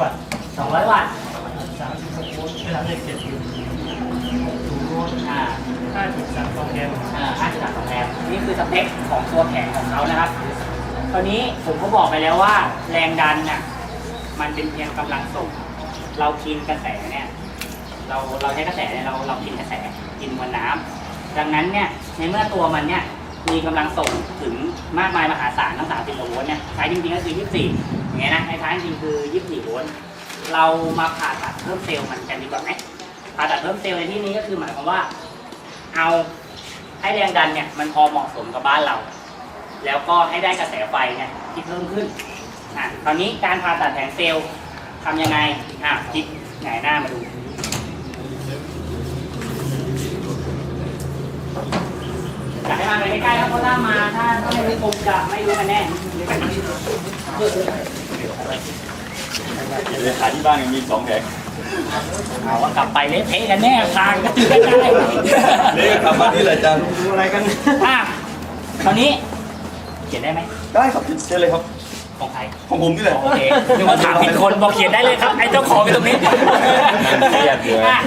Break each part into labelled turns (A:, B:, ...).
A: 200 วัตต์
B: 200 วัตต์
A: 36โวลต์เป็นรับเลข7
C: อ
A: ยู่60โวลต์
B: อ่า
A: 53 2แอ
C: มป์
B: อ่า53 2แอมป์นี่คือสเปคของตัวแผงของเขานะครับ ตอนนี้ผมก็บอกไปแล้วว่าแรงดันน่ะมันเป็นเพียงกำลังส่ง เรากินกระแสเนี่ย เราเราใช้กระแสเนี่ยเราเรากินกระแสกินมวลน้ำดังนั้นเนี่ยในเมื่อตัวมันเนี่ยมีกำลังส่งถึงมากมายมหาศาลทั้ง30โวลต์เนี่ยใช้จริงๆก็คือ 24 อย่างเงี้ยนะในท้ายจริงคือ24โวลต์เรามาผ่าตัดเพิ่มเซลล์มันกันดีกว่าไหมผ่าตัดเพิ่มเซลล์ในที่นี้ก็คือหมายความว่า เอาให้แรงดันเนี่ยมันพอเหมาะสมกับบ้านเรา แล้วก็ให้ได้กระแสไฟเนี่ยที่เพิ่มขึ้นอะตอนนี้การผ่าตัดแผงเซลล์ทำยังไงอะคลิกหงายหน้ามาดูอยากให้มาเลยใกล้ๆครับเพราะถ้ามาถ้าถ้าไม่รู้คงจะไม่รู้กันแน่
D: เลขาที่บ้านยังมีสองแผง
B: เอาว่ากลับไปเละเทะกันแน่ทางก็ตื่นกันได้
D: นี่กลับมาที่เลยอาจารย์
C: ดูอะไรกัน
B: อะคราวนี้เขียนได้ไหม
D: ได้ครับเชิญเลยครับ
B: ของใคร
D: ของผมนี่แหละ
B: โอเคนึกว่าถามผิดคนบอกเขียนได้เลยครับไอ้เจ้าของอยู่ตรงนี้
D: เครียดเลย
B: อะ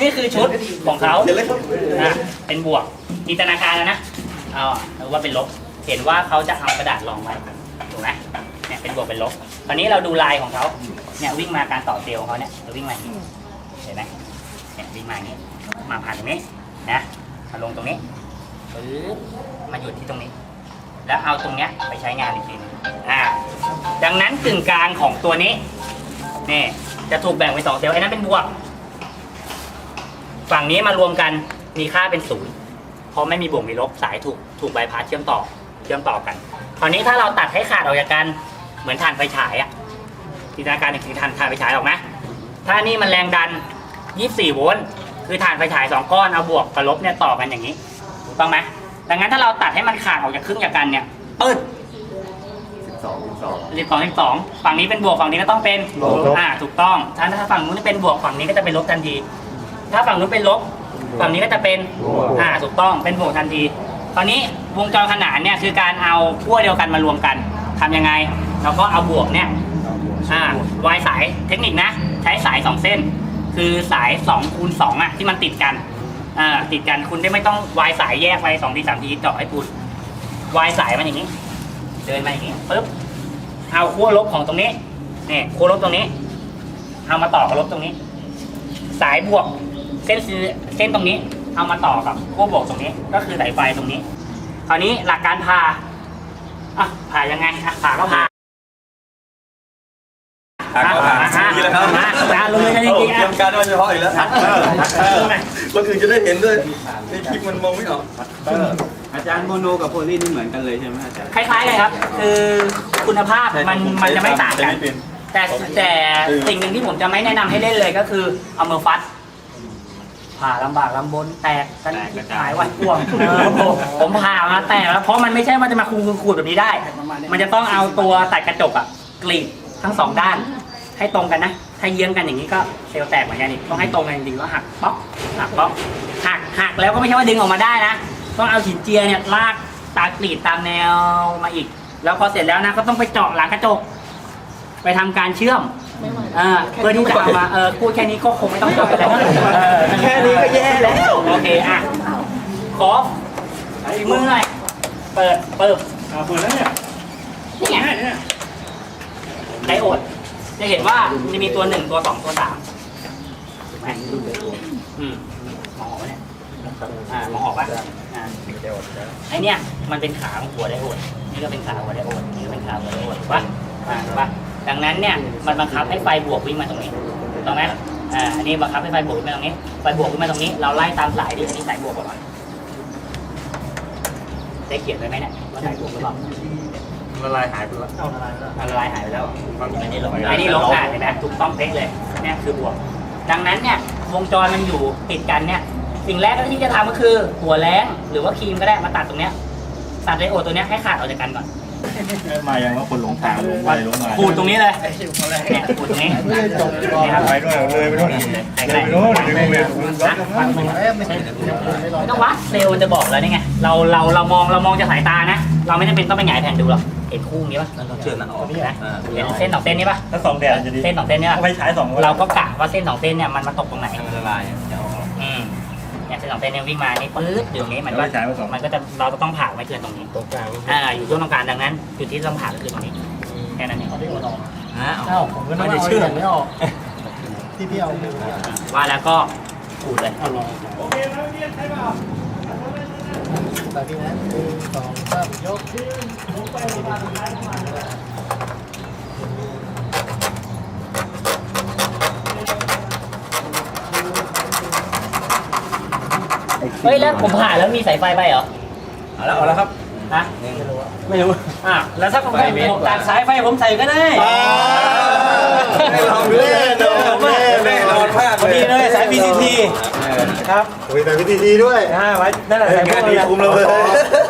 B: นี่คือชุดของเขา
D: เขียนเลยครับ
B: อะเป็นบวกจินตนาการแล้วนะเอาหรือว่าเป็นลบ เห็นว่าเขาจะเอากระดาษรองไว้ถูกไหม เนี่ยเป็นบวกเป็นลบตอนนี้เราดูลายของเขาเนี่ยวิ่งมาการต่อเซลล์ของเขาเนี่ยจะวิ่งมาอย่างนี้เห็นไหมเนี่ยวิ่งมาอย่างนี้ มาผ่านตรงนี้นะมาลงตรงนี้ปึ๊บมาหยุดที่ตรงนี้ แล้วเอาตรงเนี้ยไปใช้งานอีกทีนึงอ่าดังนั้นกึ่งกลางของตัวนี้นี่จะถูกแบ่งเป็นสองเซลล์ไอ้นั้นเป็นบวก ฝั่งนี้มารวมกันมีค่าเป็นศูนย์เพราะไม่มีบวกมีลบสายถูกถูกใบพัดเชื่อมต่อเชื่อมต่อกันคราวนี้ถ้าเราตัดให้ขาดออกจากกัน เหมือนถ่านไฟฉายอะจินตนาการอีกทีถ่านถ่านไฟฉายออกไหมถ้านี่มันแรงดัน 24 โวลต์คือถ่านไฟฉายสองก้อนเอาบวกกับลบเนี่ยต่อกันอย่างนี้ถูกต้องไหมดังนั้นถ้าเราตัดให้มันขาดออกจากครึ่งจากกันเนี่ยปึ๊ด
D: สิบสองสิบสอง
B: สิบสองสิบสองฝั่งนี้เป็นบวกฝั่งนี้ก็ต้องเป็น
D: ลบ
B: อ่าถูกต้องถ้าถ้าฝั่งนู้นเป็นบวกฝั่งนี้ก็จะเป็นลบทันที ถ้าฝั่งนู้นเป็นลบ ฝั่งนี้ก็จะเป็นอ่าถูกต้องเป็นบวกทันที ตอนนี้วงจรขนานเนี่ยคือการเอาขั้วเดียวกันมารวมกันทำยังไง เราก็เอาบวกเนี่ยอ่าวายสายเทคนิคนะ ใช้สายสองเส้น คือสาย2คูณ2อะที่มันติดกันอ่าติดกันคุณได้ไม่ต้องวายสายแยกไปสองทีสามทีเจาะให้คุณวายสายมันอย่างนี้ เดินมาอย่างนี้ปึ๊บเอาขั้วลบของตรงนี้นี่ขั้วลบตรงนี้เอามาต่อกับลบตรงนี้ สายบวกเส้นสีเส้นตรงนี้ เอามาต่อกับขั้วบวกตรงนี้ ก็คือสายไฟตรงนี้ คราวนี้หลักการพาอะผ่ายังไงอะผ่าก็ผ่า
D: หากเขาผ่านนี่แหละครับ
B: อะอะลงเลยนะจริงๆ
D: เตรียมการมาเฉพาะอีกแล้วคนอื่นจะได้เห็นด้วยในคลิปมันมองไม่ออก
C: อาจารย์โมโนกับโพลีนี่เหมือนกันเลยใช่ไหมอาจารย์
B: คล้ายๆกันครับ คือคุณภาพมันมันจะไม่ต่างกัน แต่แต่สิ่งหนึ่งที่ผมจะไม่แนะนำให้เล่นเลยก็คือเอามือฟัดผ่าลำบากลำบนแตกกันหายวันพ่วงผมผ่ามาแตกแล้วเพราะมันไม่ใช่ว่าจะมาคูณขูดแบบนี้ได้ มันจะต้องเอาตัวตัดกระจกอะกรีดทั้งสองด้าน ให้ตรงกันนะ ถ้าเยื้องกันอย่างนี้ก็เซลล์แตกเหมือนกันอีกต้องให้ตรงกันจริงๆแล้วหักป๊อกหักป๊อกหักหักแล้วก็ไม่ใช่ว่าดึงออกมาได้นะ ต้องเอาหินเจียเนี่ยลากตากรีดตามแนวมาอีก แล้วพอเสร็จแล้วนะก็ต้องไปเจาะหลังกระจก ไปทำการเชื่อมเออเพื่อที่จะเอามาเออพูดแค่นี้ก็คงไม่ต้องจบแล้วเออ
C: แค่นี้ก็แย่แล้ว
B: โอเคอะขอฝีมือหน่อยเปิดเปิด
C: เอาเปิดแล้วเนี่ย
B: นี่ไงไดโอด จะเห็นว่าจะมีตัวหนึ่งตัวสองตัวสามถูกไหมอืมมองออกไหมเนี่ยอ่ามองออกปะอ่าไอเนี้ยมันเป็นขาของหัวไดโอดนี่ก็เป็นขาหัวไดโอดนี่ก็เป็นขาหัวไดโอดถูกปะอ่าถูกปะดังนั้นเนี่ยมันบังคับให้ไฟบวกวิ่งมาตรงนี้ถูกต้องไหมอ่าอันนี้บังคับให้ไฟบวกวิ่งมาตรงนี้ไฟบวกวิ่งมาตรงนี้เราไล่ตามสายดิอันนี้สายบวกก่อนได้เขียนไว้ไหมเนี่ยว่าสายบวกหรือเปล่า
D: ละลายหายไปแล้ว
B: เอาละลายละลายหายไปแล้ว
D: อันนี้ลง
B: อันนี้ลบอะเห็นไหมถูกต้องเป๊ะเลยเนี่ยคือบวก ดังนั้นเนี่ยวงจรมันอยู่ติดกันเนี่ยสิ่งแรกที่จะทำก็คือ หัวแรงหรือว่าครีมก็ได้มาตัดตรงเนี้ยตัดไดโอดตัวเนี้ยให้ขาดออกจากกันก่อน
D: มายังว่าคนหลงทางลงไปลงมา
B: ขูดตรงนี้เลยเนี่ยขูดตรงนี้นี่ครับ
D: ไปด้วยเลยไปด้วย
B: ใส่ไปไม่ต้องวัดเซลล์มันจะบอกแล้วนี่ไงเราเราเรามองเรามองจากสายตานะ เราไม่จำเป็นต้องไปหงายแผ่นดูหรอกเห็นคู่นี้ปะ
D: เชื่อนะอ๋อ
B: เห็นไหมเห็นเส้นสองเส้นนี้ปะ
D: ถ้าสองแดดจะดี
B: เส้นสองเส้นนี้ปะ
D: ไปฉายสอง
B: เราก็กะว่าเส้นสองเส้นเนี่ยมันมาตกตรงไหน
D: มันละลาย
B: อืมเนี่ยเส้นสองเส้นเนี่ยวิ่งมานี่ปื๊ดอยู่ตรงนี้มันก็
A: แล้วฉายมาสอง
B: มันก็จะเราก็ต้องผ่าไม่เกินตรงนี้
A: ตรงกลาง
B: อ่าอยู่ช่วงตรงกลางดังนั้นจุดที่ต้องผ่าก็คือตรงนี้แค่นั้นเอง
A: อ้าวผมก็ไม่ได้เชื่อไม่ออก
E: ที่พี่เอา
B: ว่าแล้วก็ขูดเลย
E: เอาลอง ตาพี่นะหนึ่งสองสามยก
B: เฮ้ยแล้วผมผ่าแล้วมีสายไฟไปเหรอ
A: เอาแล้วเอาแล้วครับ
B: ฮะ
A: ไม่รู้
B: อะแล้วถ้าผมผมตัดสายไฟผมใส่ก็ได้
D: แน่นอนแน่นอนแน่นอนมาก
A: พอดีเลยสาย PCT ครับ
E: มีแต่วิธีดีด้วย
A: อ่าไว้นั่นแหละสายพว
D: งาน
A: ก
D: ดี
A: นี้
D: คุ้มแล้วเลย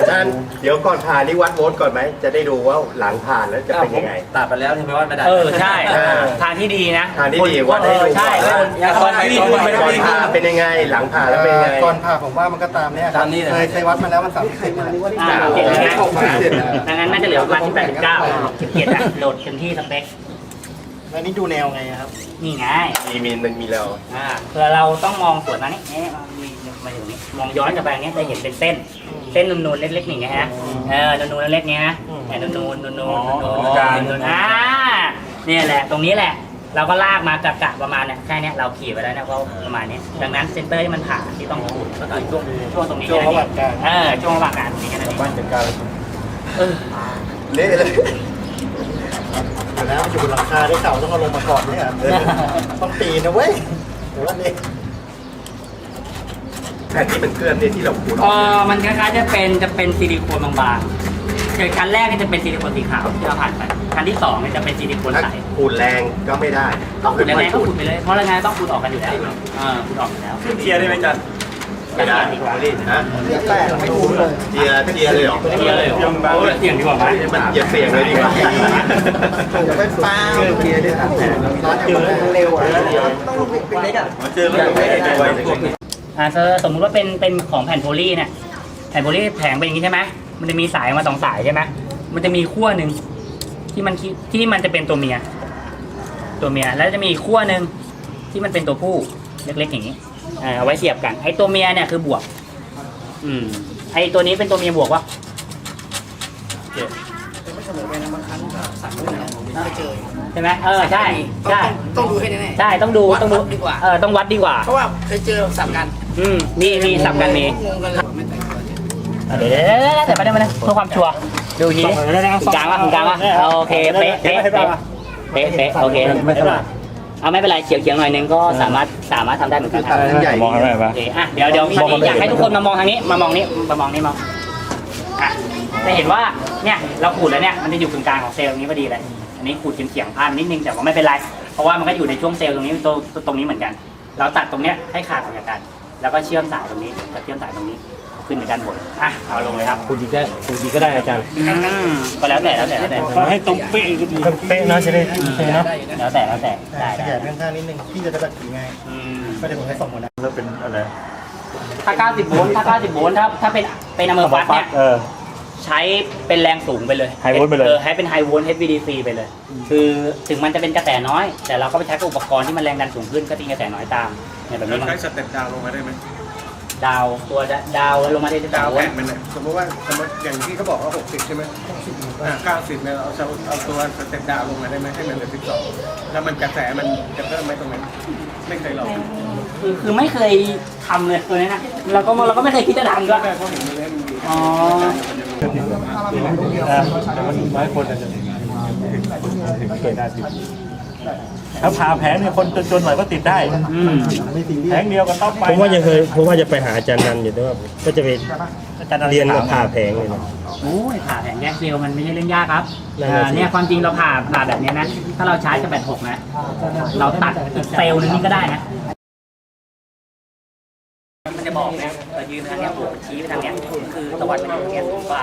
E: อาจารย์เดี๋ยวก่อนผ่านนี่วัดโวลต์ก่อนไหม จะได้ดูว่าหลังผ่านแล้วจะเป็นยังไง
D: ตัดไปแล้วใช่ไหมว่าไม่ได้
B: เออใช่
E: อ่า
B: ทางที่ดีนะ
E: ทางที่ดีวัดให้ดู
B: ใช่
E: ก่อน
B: อย่า
A: ก่อนที่คุณไม่ได้
E: ก่อนผ่าเป็นยังไง หลังผ่าแล้วเป็นยังไง
F: ก่อนผ่าผมว่ามันก็ตามเนี่ยครับเคยเคยวัดมาแล้วมันสามสิบเซน
B: อ่าเจ็ดนะดังนั้นน่าจะเหลือประมาณที่แปดสิบเก้าสิบเจ็ดอะโหลดเต็มที่สเปค
F: แล้วนี่ดูแนวไงครับ
B: นี่ไง
E: มีมีมันมีแล้ว
B: อ่าเพื่อเราต้องมองสวนมานี่นี่มีมาถึงนี้มองย้อนกลับไปอย่างเงี้ยจะเห็นเป็นเส้น เส้นนูนๆเล็กๆอย่างเงี้ยฮะเออนูนๆเล็กๆเงี้ยฮะเนี่ยนูนๆนูนๆนูนๆนูนๆนูนๆอ่าเนี่ยแหละ ตรงนี้แหละ เราก็ลากมากะกะประมาณเนี่ยแค่เนี้ยเราขี่ไปแล้วเนี่ยก็ประมาณนี้ดังนั้นเซนเตอร์ที่มันผ่าที่ต้องขูดก็คือช่วงช่วงตรงนี้
F: ช่วงระหว่างกลาง
B: เออช่วงระหว่างกลางตรงนี้แค่นั้นเอง
A: บ้านจัดการ
B: เออ
E: เละเลย
F: เดี๋ยวนะมันอยู่บนหลังคาได้เสาต้องเอาลงมาก่อนเนี่ยต้องปีนนะเว้ยเดี๋ยวว่านี่
E: แผ่นที่มันเคลื่อนเนี่ยที่เราขูดอ
B: เอ
E: อก
B: อมันคล้ายๆจะเป็นจะเป็นซิลิโคนบางๆเกิดคันแรกเนี่ยจะเป็นซิลิโคนสีขาวที่เราผ่านไปคันที่สองเนี่ยจะเป็นซิลิโคน
E: ถ้า
B: ใส
E: ขูดแรงก็ไม่ได้
B: ต้องขูดยังไง
E: ค่
B: ก็
E: อยๆ
B: ขูดไปเลยเพราะยังไงต้องขูดออกกันอยู่แล้วเออขูดออกอยู่แล้ว
A: ขึ้นเทียร์ได้ไหมจัน
E: ไม่ได้ดีกว่าฮะ
F: แปลกไม่คุ้มเลย
E: เทียเทียเลยเหรอ
B: เยอะเลยเหรอโอ้ยเสียงดีกว่าไหม
E: มันอย่าเสียงเลยดีกว่า
F: อย่าไปฟ้าเกียด้วยครับร้อนอย่างมันเร็วอะต้องลงเป็นเล็กอะ
D: มาเจอแล้วไม่ได้ไว้พวกนี้
B: อ่าสมมุติว่าเป็นเป็นของแผ่นโพลีเนี่ยแผ่นโพลีแผงเป็นอย่างนี้ใช่ไหมมันจะมีสายมาสองสายใช่ไหมมันจะมีขั้วหนึ่งที่มันที่มันจะเป็นตัวเมีย ตัวเมียแล้วจะมีขั้วหนึ่งที่มันเป็นตัวผู้เล็กๆอย่างนี้ อ่าเอาไว้เสียบกัน ไอ้ตัวเมียเนี่ยคือบวก อืม ไอ้ตัวนี้เป็นตัวเมียบวกวะ
F: ไม่เจอ
B: ใช่ไหมเออใช่ใช่
F: ต้องดูให้แน่
B: ใช่ต้องดู
F: วัด
B: ต้องดู
F: วัดดีกว่า
B: เออต้องวัดดีกว่า
F: ๆเพราะว่าเคยเจอสับกัน
B: อืมมีมีสับกันมี
F: งงกันเลยไม่แต่งตัว
B: อะเดี๋ยวเดี๋ยวเดี๋ยวเดี๋ยวไปได้ไหมนะเพื่อความชัวร์ดูทีนี้กลางวะกลางวะโอเคเป๊ะเป๊ะเป๊ะเป๊ะเป๊ะโอเค
A: ไม่ถนัด
B: เอาไม่เป็นไรเฉียวเฉียงหน่อยนึงก็สามารถสามารถทำได้เหมือนกันครับ
E: ใหญ่
A: มองอะไร
B: โอ
A: ปะ
B: เคอะเดี๋ยวเดี๋ยวคราวนี้อยากให้ทุกคนมามองทางนี้ มามองนี้มามองนี้มองอะจะเห็นว่าเนี่ยเราขูดแล้วเนี่ยมันจะอยู่ตรงกลางของเซลล์นี้พอดีเลย อันนี้ขูดเฉียงๆพลาดนิดนึงแต่ว่าไม่เป็นไร เพราะว่ามันก็อยู่ในช่วงเซลล์ตรงนี้ตรงตรงนี้เหมือนกัน เราตัดตรงเนี้ยให้ขาดออกจากกัน แล้วก็เชื่อมสายตรงนี้กับเชื่อมสายตรงนี้ ขึ้นเหมือนกันหมดอะเอาลงเลยครับ
A: คุณดีก็คุณดีก็ได้อาจารย์
B: อืมก็แล้วแต่แล้วแต่แล้วแต่
A: ให้ตรงเป๊ะก็ดีเป๊ะนะจะได้ใช่เนาะ
B: แล้วแต่แล้วแต่ได้
F: ข
B: ได้
F: ยายข้างๆนิดนึงพี่จะได้แบบถือง่าย
B: อืม
F: ไม่ได้ผมให้ส่งหมดนะ
A: แล้วเป็นอะไร
B: ถ้า 90 โวลต์ถ้า 90 โวลต์ถ้าถ้าเป็นเป็นอะเมอร์ฟัสเนี่ย
A: เออ
B: ใช้เป็นแรงสูงไปเลย
A: High volt ไปเลย
B: ออให้เป็นไฮโวลต์ HVDC ไปเลย คือถึงมันจะเป็นกระแสน้อย แต่เราก็ไปใช้กับอุปกรณ์ที่มันแรงดันสูงขึ้นก็ตีกระแสน้อยตามเนี่ยแบบนี้มัน
C: ใช้สเต็ปดาวลงมาได้ไหม
B: ดาวตัวดาวลงมาได้ที่
C: ดา
B: ดาวว
C: แผ่นมันเนี่ยสมมติว่าสมมติอย่างที่เขาบอกว่า60ใช่ไหมอ่า90เนี่ยเราเอาเอาตัวสเต็ปดาวลงมาได้ไหมให้มันเหลือ12แล้วมันกระแสมันจะเพิ่มไหมตรงนั้นไม่เคยลอง
B: คือคือไม่เคยทำเลยตัวนี้นะเราก็เราก็ไม่เคยคิดจะทำด้วย
C: แม่เพราะเห็นมันเล่นดี
B: อ๋อ
A: แต่มันน้อยคนอาจจะถึงเคยได้สิ ถ้าผ่าแผงเนี่ยคนจนๆหน่อยก็ติดได้
B: อืม
A: แผงเดียวก็ต้องไป
G: ผมว่ายังเคยผมว่าจะไปหาอาจารย์นันอยู่ด้วยว่าก็จะไป
A: อาจารย์
G: เรียนกับผ่าแผงเลยนะ
B: โอ้ยผ่าแผงแยกเซลล์มันไม่ใช่เรื่องยากครับ
G: นั่นน่ะ
B: อ่า
G: สิ
B: เนี่ยความจริงเราผ่าผ่าแบบเนี้ยนะ ถ้าเราใช้กับแบตหกนะ เราตัดอีกเซลล์นึงนี่ก็ได้นะมันจะบอกนะเรายืนไปทางเนี้ยหัวชี้ไปทางเนี้ยคือตะวันมันอยู่ตรงเนี้ยสูงกว่า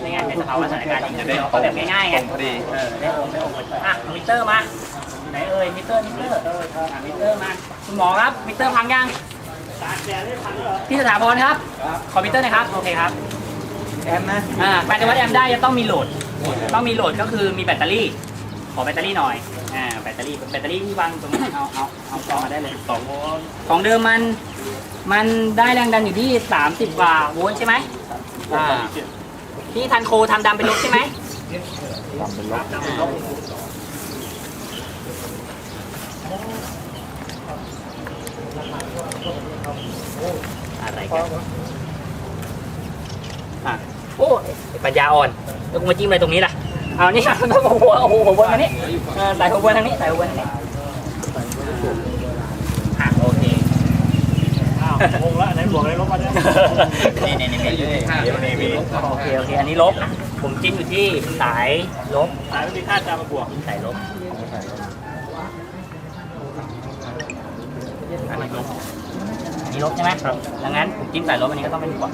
B: ไม่งั้นในสภาวะสถานการณ์อย่างนี้เราก็แบบง่ายๆไง
D: พอดี
B: เออได้โอมได้โอมอะเอามิเตอร์มาอยู่ไห นเอ่ยมิเตอร์มิเตอร์อะมิเตอร์มาคุณหมอครับมิเตอร์พังยังพี่สถาพรครับขอมิเตอร์หน่อยครับโอเคครับ
D: แอมนะ
B: อ่าการจะวัดแอมป์ได้จะต้องมีโหลด ต้องมีโหลดก็คือมีแบตเตอรี่ ขอแบตเตอรี่หน่อยอ่าแบตเตอรี่แบตเตอรี่ที่วางตรงนี้นเอาเอาเอากองมาได้เลยสองของเดิมมันมันได้แรงดันอยู่ที่ 30กว่าโวลต์ใช่ไหมอ่าที่ทันโคทำดำเป็นลบใช่ไหม อะไรกันอะโอ้ไอ้ปัญญาอ่อนแล้วกูมาจิ้มอะไรตรงนี้ล่ะเอานี่ต้องหัวเอาหัวบนมานี่เออใส่หัวบนทางนี้ใส่หัวบนทางนี้อะโอเค
A: อ้าวงงแล้วอันไหนบวกอะไรลบมาเนี่ย
B: นี่นี่นี่นี่โอเคโอเคอันนี้ลบ ผมจิ้มอยู่ที่สายลบ
A: สายไม่มีค่าจะมาบวก
B: สายลบ อันนี้ลบอันนี้ลบใช่ไหมครับ ดังนั้นผมจิ้มสายลบอันนี้ก็ต้องเป็นบวก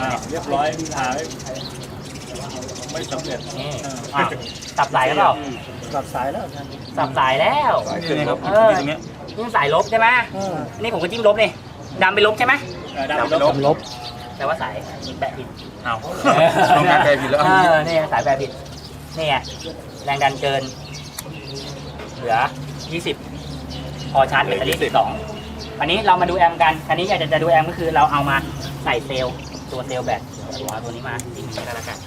A: อ้าวเรียบร้อยหาไม่ไม่สำเร็จ
B: นี่อ้าวสับสายแล้วเปล่า
F: กลับสายแล้วอาจาย์
B: สับสายแล้ว
D: นี่ครับ
B: เออนี่สายลบใช่ไหมนี่ผมก็จิ้มลบนี่ดำเป็นลบใช่ไหม
A: ดำเป็นลบ
F: ลบ
B: แต่ว่าสายแปะผิดเอา
D: วต้องการแปลผิดแล้ว
B: เออนี่สายแปะผิดนี่ไงแรงดันเกิน เหลือ 20 พอชาร์จแบตเตอรี่ 12 อันนี้เรามาดูแอมป์กัน อันนี้อยากจะดูแอมป์ก็คือเราเอามาใส่เซลล์ตัวเซลล์แบตหัวตัวนี้มาจริงๆก็แล้วกัน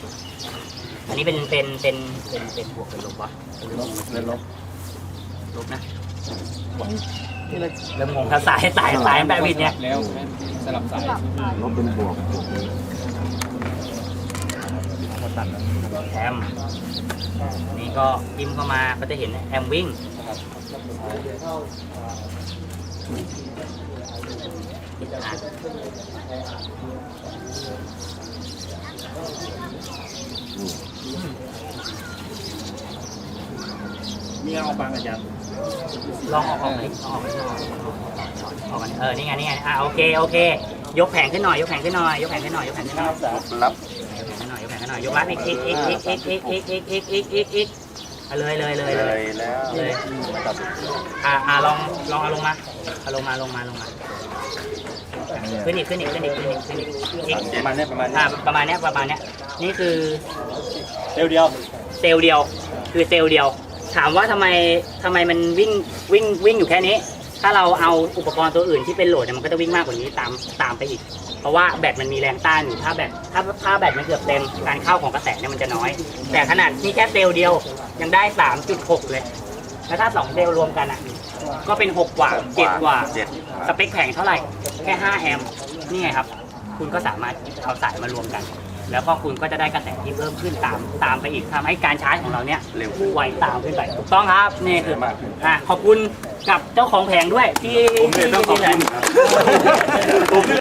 B: อันนี้เป็นเป็นเป็นเป็นเป็นบวกเป็นลบวะเป็นลบเป็นลบลบนะเริ่มงงครับสายสายสายแปะผิดเนี่ย
D: แล้วสลับ สาย
B: แอมนี่ก็จิ้มเข้ามาก็จะเห็นแอมวิ่งอะ
A: มีเอาปังอาจารย์
B: ลองออกออกดิลองออกดิลองออกดิออกกันเออนี่ไงนี่ไงอะโอเคโอเค ยกแผงขึ้นหน่อย ยกแผงขึ้นหน่อยยกแผงขึ้นหน่อยยกแผงขึ้นหน่อย
D: รับ
B: ยกแผงขึ้นหน่อยยกแผงขึ้นหน่อยยกรับอีกอีกอีกอีกอีกอีกอีกอีกอีกอีกอีกอีกเลยเลยเลย
D: เล
B: เลย
D: ยแล้ว
B: เลยอ่าอ่าลองลองเอาลงมาเอาลงมาลงมาลงมาขึ้นอีกขึ้นอีกขึ้นอีกขึ้นอีกขึ้นอีกอีก
D: ประมาณนี้ประมาณนี้
B: อ่าประมาณเนี้ยประมาณเนี้ยนี่คือ
A: เดียวเดียว
B: เซลล์เดียวคือเซลล์เดียว ถามว่าทำไมทำไมมันวิ่งวิ่งวิ่งอยู่แค่นี้ ถ้าเราเอาอุปกรณ์ตัวอื่นที่เป็นโหลดเนี่ยมันก็จะวิ่งมากกว่านี้ตามตามไปอีก ราะว่าแบตมันมีแรงต้านอยู่ถ้าแบตถ้าถ้าแบตมันเกือบเต็มการเข้าของกระแสเนี่ยมันจะน้อย แต่ขนาดนี่แค่เซลล์เดียวยังได้ 3.6 เลย แล้วถ้าสองเซลล์รวมกันอะก็เป็น 6 กว่า 7 กว่า
D: เจ็ด
B: สเปคแผงเท่าไหร่ แค่ 5 แอมป์นี่ไงครับ คุณก็สามารถเอาสายมารวมกัน แล้วก็คุณก็จะได้กระแสที่เพิ่มขึ้นตามตามไปอีกทำให้การชาร์จของเราเนี่ย
D: เร็ว
B: ไวตามขึ้นไปถูกต้องครับนี่คืออะขอบคุณกับเจ้าของแผงด้วยที่
D: ผมเนี่ยต้องขอบคุณ
B: ที่